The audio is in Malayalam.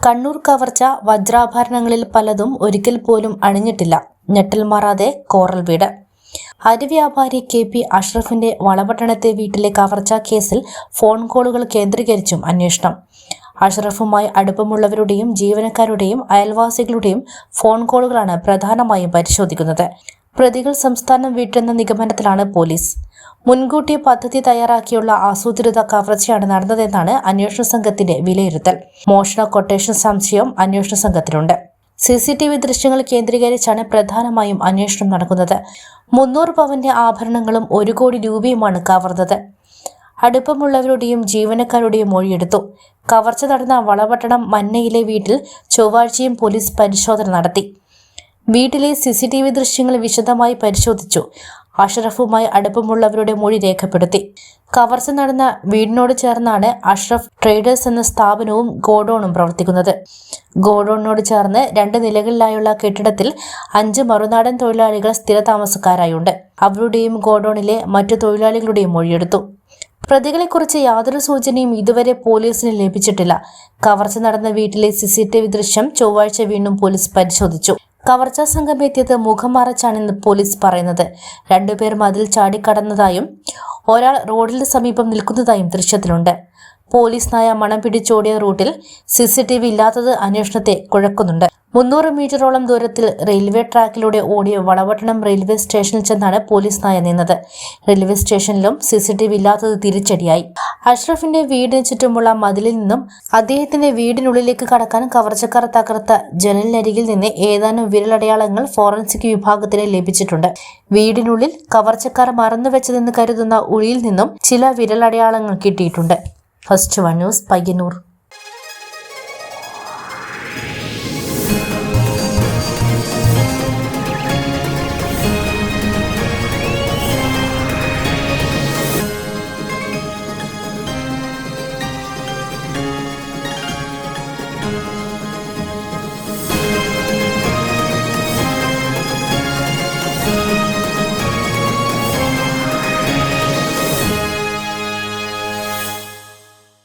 കണ്ണൂർ കവർച്ച വജ്രാഭരണങ്ങളിൽ പലതും ഒരിക്കൽ പോലും അണിഞ്ഞിട്ടില്ല. ഞെട്ടൽ മാറാതെ കോറൽ വീട്. അരിവ്യാപാരി കെ പി അഷ്റഫിന്റെ വളപട്ടണത്തെ വീട്ടിലെ കവർച്ച കേസിൽ ഫോൺ കോളുകൾ കേന്ദ്രീകരിച്ചും അന്വേഷണം. അഷ്റഫുമായി അടുപ്പമുള്ളവരുടെയും ജീവനക്കാരുടെയും അയൽവാസികളുടെയും ഫോൺ കോളുകളാണ് പ്രധാനമായും പരിശോധിക്കുന്നത്. പ്രതികൾ സംസ്ഥാനം വിട്ടെന്ന നിഗമനത്തിലാണ് പോലീസ്. മുൻകൂട്ടി പദ്ധതി തയ്യാറാക്കിയുള്ള ആസൂത്രിത കവർച്ചയാണ് നടന്നതെന്നാണ് അന്വേഷണ സംഘത്തിന്റെ വിലയിരുത്തൽ. മോഷണ കൊട്ടേഷൻ സംശയം അന്വേഷണ സംഘത്തിനുണ്ട് സി സി ടി വി ദൃശ്യങ്ങൾ കേന്ദ്രീകരിച്ചാണ് പ്രധാനമായും അന്വേഷണം നടക്കുന്നത്. മുന്നൂറ് പവന്റെ ആഭരണങ്ങളും ഒരു കോടി രൂപയുമാണ് കവർന്നത്. അടുപ്പമുള്ളവരുടെയും ജീവനക്കാരുടെയും മൊഴിയെടുത്തു. കവർച്ച നടന്ന വളപട്ടണം മന്നയിലെ വീട്ടിൽ ചൊവ്വാഴ്ചയും പോലീസ് പരിശോധന നടത്തി. വീട്ടിലെ സി സി ടി വി ദൃശ്യങ്ങൾ വിശദമായി പരിശോധിച്ചു. അഷ്റഫുമായി അടുപ്പമുള്ളവരുടെ മൊഴി രേഖപ്പെടുത്തി. കവർച്ച നടന്ന വീടിനോട് ചേർന്നാണ് അഷ്റഫ് ട്രേഡേഴ്സ് എന്ന സ്ഥാപനവും ഗോഡൌണും പ്രവർത്തിക്കുന്നത്. ഗോഡൌണിനോട് ചേർന്ന് രണ്ട് നിലകളിലായുള്ള കെട്ടിടത്തിൽ അഞ്ച് മറുനാടൻ തൊഴിലാളികൾ സ്ഥിരതാമസക്കാരായുണ്ട്. അവരുടെയും ഗോഡൌണിലെ മറ്റു തൊഴിലാളികളുടെയും മൊഴിയെടുത്തു. പ്രതികളെക്കുറിച്ച് യാതൊരു സൂചനയും ഇതുവരെ പോലീസിന് ലഭിച്ചിട്ടില്ല. കവർച്ച നടന്ന വീട്ടിലെ സി സി ടി വി ദൃശ്യം ചൊവ്വാഴ്ച വീണ്ടും പോലീസ് പരിശോധിച്ചു. കവർച്ചാ സംഘം എത്തിയത് മുഖം മറച്ചാണെന്ന് പോലീസ് പറയുന്നത്. രണ്ടുപേർ മതിൽ ചാടിക്കടന്നതായും ഒരാൾ റോഡിന് സമീപം നിൽക്കുന്നതായും ദൃശ്യത്തിലുണ്ട്. പോലീസ് നായ മണം പിടിച്ചോടിയ റൂട്ടിൽ സി സി ടി വി ഇല്ലാത്തത് അന്വേഷണത്തെ കുഴക്കുന്നുണ്ട്. മുന്നൂറ് മീറ്ററോളം ദൂരത്തിൽ റെയിൽവേ ട്രാക്കിലൂടെ ഓടിയ വളവട്ടണം റെയിൽവേ സ്റ്റേഷനിൽ ചെന്നാണ് പോലീസ് നായ നിന്നത്. റെയിൽവേ സ്റ്റേഷനിലും സി സി ടി വി ഇല്ലാത്തത് തിരിച്ചടിയായി. അഷ്റഫിന്റെ വീടിന് ചുറ്റുമുള്ള മതിലിൽ നിന്നും അദ്ദേഹത്തിന്റെ വീടിനുള്ളിലേക്ക് കടക്കാൻ കവർച്ചക്കാർ തകർത്ത ജനലിനരികിൽ നിന്ന് ഏതാനും വിരലടയാളങ്ങൾ ഫോറൻസിക് വിഭാഗത്തിന് ലഭിച്ചിട്ടുണ്ട്. വീടിനുള്ളിൽ കവർച്ചക്കാർ മറന്നുവെച്ചതെന്ന് കരുതുന്ന ഉളിയിൽ നിന്നും ചില വിരലടയാളങ്ങൾ കിട്ടിയിട്ടുണ്ട്. First one news Payyanur.